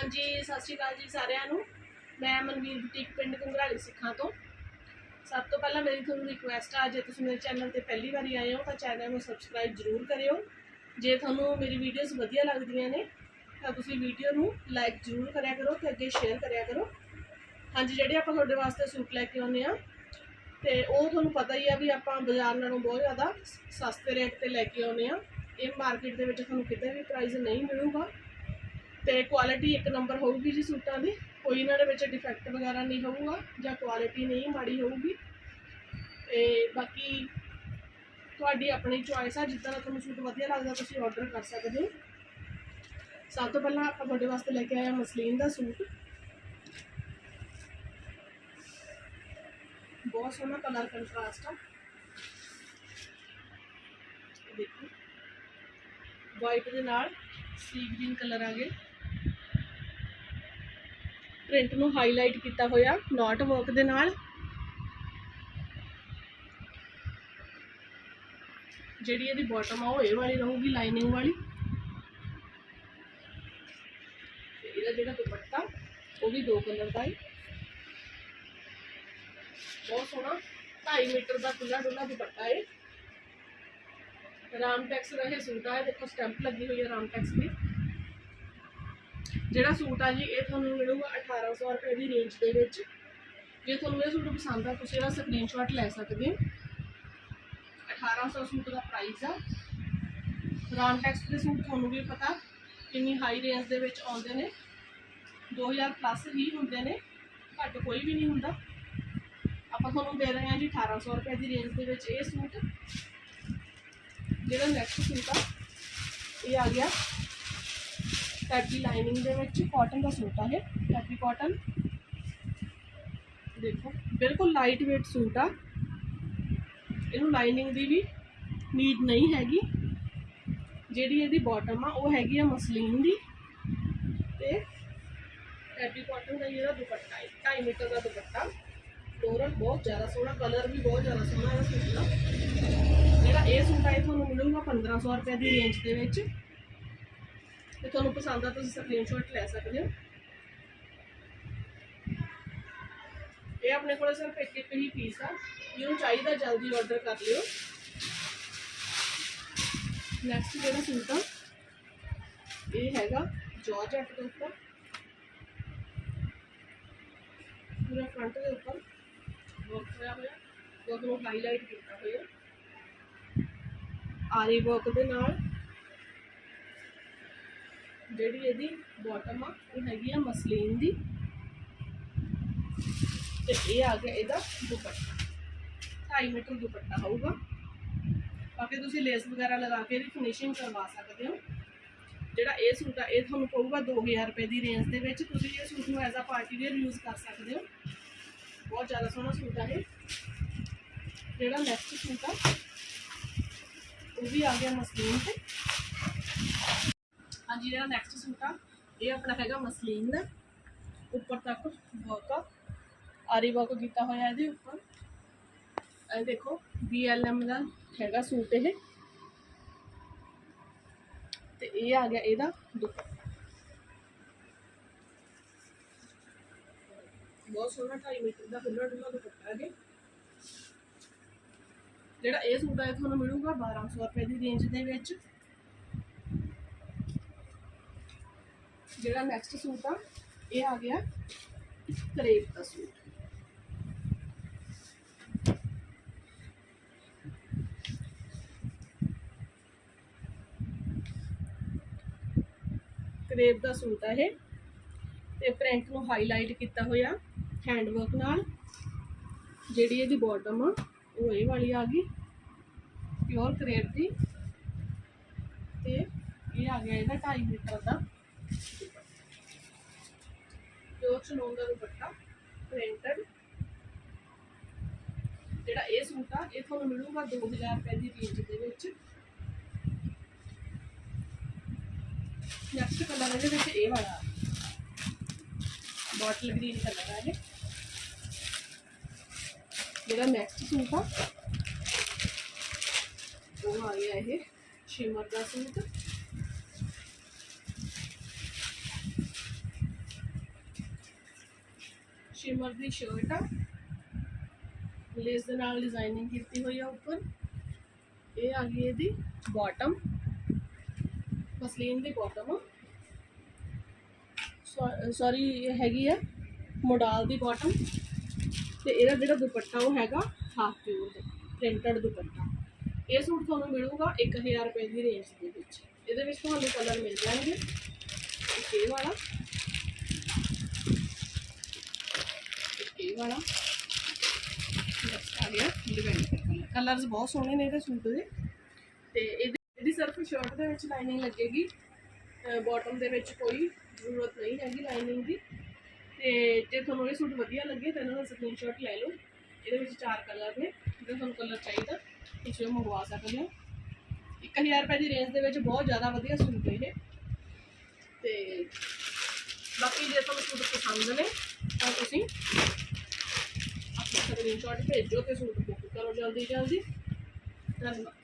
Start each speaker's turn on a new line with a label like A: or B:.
A: ਹਾਂਜੀ, ਸਤਿ ਸ਼੍ਰੀ ਅਕਾਲ ਜੀ ਸਾਰਿਆਂ ਨੂੰ। ਮੈਂ ਮਨਵੀਰ ਬੁਟੀਕ ਪਿੰਡ ਕੰਗਰਾਲੀ ਸਿੱਖਾਂ ਤੋਂ। ਸਭ ਤੋਂ ਪਹਿਲਾਂ ਮੇਰੀ ਤੁਹਾਨੂੰ ਰਿਕੁਐਸਟ ਆ, ਜੇ ਤੁਸੀਂ ਮੇਰੇ ਚੈਨਲ ਤੇ ਪਹਿਲੀ ਵਾਰੀ ਆਏ ਹੋ, ਤਾਂ ਚੈਨਲ ਨੂੰ ਸਬਸਕ੍ਰਾਈਬ ਜ਼ਰੂਰ ਕਰਿਓ। ਜੇ ਤੁਹਾਨੂੰ ਮੇਰੀ ਵੀਡੀਓਜ਼ ਵਧੀਆ ਲੱਗਦੀਆਂ ਨੇ, ਤਾਂ ਤੁਸੀਂ ਵੀਡੀਓ ਨੂੰ ਲਾਈਕ ਜ਼ਰੂਰ ਕਰਿਆ ਕਰੋ ਤੇ ਅੱਗੇ ਸ਼ੇਅਰ ਕਰਿਆ ਕਰੋ। ਹਾਂਜੀ, ਜਿਹੜੇ ਆਪਾਂ ਤੁਹਾਡੇ ਵਾਸਤੇ ਸੂਟ ਲੈ ਕੇ ਆਉਂਦੇ ਆ ਤੇ ਉਹ ਤੁਹਾਨੂੰ ਪਤਾ ਹੀ ਆ ਵੀ ਆਪਾਂ ਬਾਜ਼ਾਰ ਨਾਲੋਂ ਬਹੁਤ ਜ਼ਿਆਦਾ ਸਸਤੇ ਰੇਟ ਤੇ ਲੈ ਕੇ ਆਉਂਦੇ ਆ ਇਹ ਮਾਰਕੀਟ ਦੇ ਵਿੱਚ ਤੁਹਾਨੂੰ ਕਿਤੇ ਵੀ ਪ੍ਰਾਈਸ ਨਹੀਂ ਮਿਲੂਗਾ। ਤੇ ਕੁਆਲਿਟੀ ਇੱਕ ਨੰਬਰ ਹੋਊਗੀ ਜੀ ਸੂਟਾਂ ਦੀ। ਕੋਈ ਇਹਨਾਂ ਦੇ ਵਿੱਚ ਡਿਫੈਕਟ ਵਗੈਰਾ ਨਹੀਂ ਹੋਊਗਾ ਜਾਂ ਕੁਆਲਿਟੀ ਨਹੀਂ ਮਾੜੀ ਹੋਊਗੀ। ਤੇ ਬਾਕੀ ਤੁਹਾਡੀ ਆਪਣੀ ਚੁਆਇਸ ਆ, ਜਿੱਦਾਂ ਦਾ ਤੁਹਾਨੂੰ ਸੂਟ ਵਧੀਆ ਲੱਗਦਾ ਤੁਸੀਂ ਆਰਡਰ ਕਰ ਸਕਦੇ ਹੋ। ਸਭ ਤੋਂ ਪਹਿਲਾਂ ਆਪਾਂ ਤੁਹਾਡੇ ਵਾਸਤੇ ਲੈ ਕੇ ਆਏ ਹਾਂ ਮਸਲੀਨ ਦਾ ਸੂਟ। ਬਹੁਤ ਸੋਹਣਾ ਕਲਰ ਕੰਟਰਾਸਟ ਆ। ਦੇਖੋ। ਵਾਈਟ ਦੇ ਨਾਲ ਸੀ ਗ੍ਰੀਨ ਕਲਰ ਆ ਗਏ। ਪ੍ਰਿੰਟ ਨੂੰ ਹਾਈਲਾਈਟ ਕੀਤਾ ਹੋਇਆ ਨਾਟ ਵਰਕ ਦੇ ਨਾਲ। ਜਿਹੜੀ ਇਹਦੀ ਬਾਟਮ ਆ, ਉਹ ਇਹ ਵਾਲੀ ਰਹੂਗੀ ਲਾਈਨਿੰਗ ਵਾਲੀ। ਇਹਦਾ ਜਿਹੜਾ ਦੁਪੱਟਾ, ਉਹ ਵੀ ਦੋ ਕਲਰ ਦਾ ਹੈ। ਬਹੁਤ ਸੋਹਣਾ 2.5 ਮੀਟਰ ਦਾ ਖੁੱਲਾ ਡੁੱਲਾ ਦੁਪੱਟਾ ਹੈ ਰਾਮਟੈਕਸ ਦਾ ਇਹ ਸੂਟ ਆ ਦੇਖੋ ਸਟੈਂਪ ਲੱਗੀ ਹੋਈ ਹੈ ਰਾਮਟੈਕਸ ਦੀ। ਜਿਹੜਾ ਸੂਟ ਆ ਜੀ, ਇਹ ਤੁਹਾਨੂੰ ਮਿਲੂਗਾ 1800 ਰੁਪਏ ਦੀ ਰੇਂਜ ਦੇ ਵਿੱਚ। ਜੇ ਤੁਹਾਨੂੰ ਇਹ ਸੂਟ ਪਸੰਦ ਆ, ਤੁਸੀਂ ਇਹਦਾ ਸਕਰੀਨਸ਼ਾਟ ਲੈ ਸਕਦੇ ਹੋ। 1800 ਸੂਟ ਦਾ ਪ੍ਰਾਈਸ ਆ। ਰਾਮਟੈਕਸ ਦੇ ਸੂਟ ਤੁਹਾਨੂੰ ਵੀ ਪਤਾ, ਕਿੰਨੀ ਹਾਈ ਰੇਂਜ ਦੇ ਵਿੱਚ ਆਉਂਦੇ ਨੇ। 2000 ਪਲੱਸ ਹੀ ਹੁੰਦੇ ਨੇ, ਘੱਟ ਕੋਈ ਵੀ ਨਹੀਂ ਹੁੰਦਾ। ਆਪਾਂ ਤੁਹਾਨੂੰ ਦੇ ਰਹੇ ਹਾਂ ਜੀ 1800 ਰੁਪਏ ਦੀ ਰੇਂਜ ਦੇ ਵਿੱਚ ਇਹ ਸੂਟ। ਜਿਹੜਾ ਨੈਕਸਟ ਸੂਟ ਆ, ਇਹ ਆ ਗਿਆ। ਟੈਪੀ ਲਾਈਨਿੰਗ ਦੇ ਵਿੱਚ ਕਾਟਨ ਦਾ ਸੂਟ ਆ ਇਹ। ਟੈਪੀ ਕਾਟਨ ਦੇਖੋ, ਬਿਲਕੁਲ ਲਾਈਟ weight ਸੂਟ ਆ। ਇਹਨੂੰ ਲਾਈਨਿੰਗ ਦੀ ਵੀ ਨੀਡ ਨਹੀਂ ਹੈਗੀ। ਜਿਹੜੀ ਇਹਦੀ ਬਾਟਮ ਆ, ਉਹ ਹੈਗੀ ਆ ਮਸਲੀਨ ਦੀ। ਤੇ ਟੈਪੀ ਕਾਟਨ ਦਾ ਜਿਹੜਾ ਦੁਪੱਟਾ ਹੈ 2.5 ਮੀਟਰ ਦਾ ਦੁਪੱਟਾ। ਫਲੋਰਲ ਬਹੁਤ ਜ਼ਿਆਦਾ ਸੋਹਣਾ ਕਲਰ ਵੀ ਬਹੁਤ ਜ਼ਿਆਦਾ ਸੋਹਣਾ ਹੈ ਸੂਟ ਦਾ ਜਿਹੜਾ ਇਹ ਸੂਟ ਆ, ਇਹ ਤੁਹਾਨੂੰ ਮਿਲੂਗਾ 1500 ਰੁਪਏ ਦੀ ਰੇਂਜ ਦੇ ਵਿੱਚ। ਤੇ ਤੁਹਾਨੂੰ ਪਸੰਦ ਆ ਤੁਸੀਂ ਸਕਰੀਨਸ਼ਾਟ ਲੈ ਸਕਦੇ ਹੋ। ਇਹ ਆਪਣੇ ਕੋਲ ਸਿਰਫ ਇੱਕ ਇੱਕ ਹੀ ਪੀਸ ਆ। ਜਿਹਨੂੰ ਚਾਹੀਦਾ ਜਲਦੀ ਆਰਡਰ ਕਰ ਲਿਓ। ਨੈਕਸਟ ਜਿਹੜਾ ਸੂਟ ਆ, ਇਹ ਹੈਗਾ ਜਾਰਜਟ ਦੇ ਉੱਪਰ। ਪੂਰਾ ਫਰੰਟ ਦੇ ਉੱਪਰ ਵਰਕ ਹੋਇਆ ਹੋਇਆ। ਵਰਕ ਨੂੰ ਹਾਈਲਾਈਟ ਕੀਤਾ ਹੋਇਆ। ਆਰੀ ਵਰਕ ਦੇ ਨਾਲ ਜਿਹੜੀ ਇਹਦੀ ਬਾਟਮ ਆ ਉਹ ਹੈਗੀ ਆ ਮਸਲੀਨ ਦੀ। ਤੇ ਇਹ ਆ ਗਿਆ ਇਹਦਾ ਦੁਪੱਟਾ। 2.5 ਮੀਟਰ ਦੁਪੱਟਾ ਹੋਊਗਾ। ਬਾਕੀ ਤੁਸੀਂ ਲੇਸ ਵਗੈਰਾ ਲਗਾ ਕੇ ਇਹਦੀ ਫਿਨਿਸ਼ਿੰਗ ਕਰਵਾ ਸਕਦੇ ਹੋ। ਜਿਹੜਾ ਇਹ ਸੂਟ ਆ, ਇਹ ਤੁਹਾਨੂੰ ਪਊਗਾ 2000 ਰੁਪਏ ਦੀ ਰੇਂਜ ਦੇ ਵਿੱਚ। ਤੁਸੀਂ ਇਹ ਸੂਟ ਨੂੰ as a party wear use ਕਰ ਸਕਦੇ ਹੋ। ਬਹੁਤ ਜ਼ਿਆਦਾ ਸੋਹਣਾ ਸੂਟ ਆ ਇਹ। ਜਿਹੜਾ ਨੈਕਸਟ ਸੂਟ ਆ, ਉਹ ਵੀ ਆ ਗਿਆ ਮਸਲੀਨ ਤੇ। ਹਾਂਜੀ ਜਿਹੜਾ ਨੈਕਸਟ ਸੂਟ ਆ। ਇਹ ਆਪਣਾ ਹੈਗਾ ਮਸਲੀਨ। ਦਾ ਉੱਪਰ ਤੱਕ ਵਰਕ ਆ। ਆਰੀ ਵਰਕ ਕੀਤਾ ਹੋਇਆ ਇਹਦੇ ਉੱਪਰ। ਇਹ ਦੇਖੋ BLM ਦਾ ਹੈਗਾ ਸੂਟ ਇਹ। ਤੇ ਇਹ ਆ ਗਿਆ ਇਹਦਾ ਦੁਪੱਟਾ। ਬਹੁਤ ਸੋਹਣਾ 2.5 ਮੀਟਰ ਦਾ ਖੁੱਲਾ ਡੁੱਲਾ ਦੁਪੱਟਾ ਹੈ ਜਿਹੜਾ ਇਹ ਸੂਟ ਆ, ਇਹ ਤੁਹਾਨੂੰ ਮਿਲੂਗਾ 1200 ਰੁਪਏ ਦੀ ਰੇਂਜ ਦੇ ਵਿੱਚ। ਜਿਹੜਾ ਨੈਕਸਟ ਸੂਟ ਆ, ਇਹ ਆ ਗਿਆ ਕਰੇਪ ਦਾ ਸੂਟ ਕਰੇਪ ਦਾ ਸੂਟ ਆ ਇਹ। ਤੇ ਪ੍ਰਿੰਟ ਨੂੰ ਹਾਈਲਾਈਟ ਕੀਤਾ ਹੋਇਆ ਹੈਂਡ ਵਰਕ ਨਾਲ। ਜਿਹੜੀ ਇਹਦੀ ਬਾਟਮ ਆ, ਉਹ ਇਹ ਵਾਲੀ ਆ ਗਈ। ਪਿਓਰ ਕਰੇਪ ਦੀ। ਤੇ ਇਹ ਆ ਗਿਆ ਇਹਦਾ 2.5 ਮੀਟਰ ਦਾ। ਪਿਓਰ ਚਨੋਨ ਦਾ ਦੁਪੱਟਾ ਪ੍ਰਿੰਟਡ ਜਿਹੜਾ ਇਹ ਸੂਟ ਆ, ਇਹ ਤੁਹਾਨੂੰ ਮਿਲੂਗਾ 2000 ਰੁਪਏ ਦੀ ਰੇਂਜ ਦੇ ਵਿੱਚ। ਨੈਕਸਟ ਕਲਰ ਇਹਦੇ ਵਿੱਚ ਇਹ ਵਾਲਾ ਬੋਟਲ ਗ੍ਰੀਨ ਕਲਰ ਆ ਇਹ। ਜਿਹੜਾ ਨੈਕਸਟ ਸੂਟ ਆ, ਉਹ ਆ ਗਿਆ ਇਹ ਸ਼ਿਮਰ ਦਾ ਸੂਟ। ਸ਼ਿਮਰ ਦੀ ਸ਼ਰਟ ਆ। ਲੇਸ ਦੇ ਨਾਲ ਡਿਜ਼ਾਈਨਿੰਗ ਕੀਤੀ ਹੋਈ ਆ ਉੱਪਰ। ਇਹ ਆ ਗਈ ਇਹਦੀ ਬਾਟਮ ਮਸਲੀਨ ਦੀ ਬਾਟਮ ਆ। ਸੌਰੀ ਇਹ ਹੈਗੀ ਆ ਮੋਡਾਲ ਦੀ ਬਾਟਮ ਤੇ ਇਹਦਾ ਜਿਹੜਾ ਦੁਪੱਟਾ ਉਹ ਹੈਗਾ ਹਾਫ ਪਿਓਰ ਦਾ ਪ੍ਰਿੰਟਡ ਦੁਪੱਟਾ। ਇਹ ਸੂਟ ਤੁਹਾਨੂੰ ਮਿਲੂਗਾ 1000 ਰੁਪਏ ਦੀ ਰੇਂਜ ਦੇ ਵਿੱਚ। ਇਹਦੇ ਵਿੱਚ ਤੁਹਾਨੂੰ ਕਲਰ ਮਿਲ ਜਾਣਗੇ। ਇਹ ਵਾਲਾ ਇੱਕ ਇਹ ਵਾਲਾ। Next ਆ ਗਿਆ ਡਿਵੈਂਡਰ ਕਲਰ ਕਲਰਸ ਬਹੁਤ ਸੋਹਣੇ ਨੇ ਇਹਦੇ ਸੂਟ ਦੇ। ਤੇ ਇਹਦੀ ਇਹਦੀ ਸਿਰਫ ਸ਼ਰਟ ਦੇ ਵਿੱਚ ਲਾਈਨਿੰਗ ਲੱਗੇਗੀ ਬਾਟਮ ਦੇ ਵਿੱਚ ਕੋਈ ਜ਼ਰੂਰਤ ਨਹੀਂ ਹੈਗੀ ਲਾਈਨਿੰਗ ਦੀ। ਤੇ ਜੇ ਤੁਹਾਨੂੰ ਇਹ ਸੂਟ ਵਧੀਆ ਲੱਗੇ, ਤਾਂ ਇਹਨਾਂ ਦਾ ਸਕਰੀਨਸ਼ਾਟ ਲੈ ਲਓ। ਇਹਦੇ ਵਿੱਚ ਚਾਰ ਕਲਰ ਨੇ ਜੇ ਤੁਹਾਨੂੰ ਕਲਰ ਚਾਹੀਦਾ, ਤੁਸੀਂ ਉਹ ਮੰਗਵਾ ਸਕਦੇ ਹੋ। 1000 ਰੁਪਏ ਦੀ ਰੇਂਜ ਦੇ ਵਿੱਚ ਬਹੁਤ ਜ਼ਿਆਦਾ ਵਧੀਆ ਸੂਟ ਹੈ ਇਹ। ਤੇ ਬਾਕੀ ਜੇ ਤੁਹਾਨੂੰ ਸੂਟ ਪਸੰਦ ਨੇ, ਤਾਂ ਤੁਸੀਂ ਸਕਰੀਨਸ਼ਾਟ ਭੇਜੋ ਤੇ ਸੂਟ ਬੁੱਕ ਕਰੋ ਜਲਦੀ ਜਲਦੀ। ਧੰਨਵਾਦ।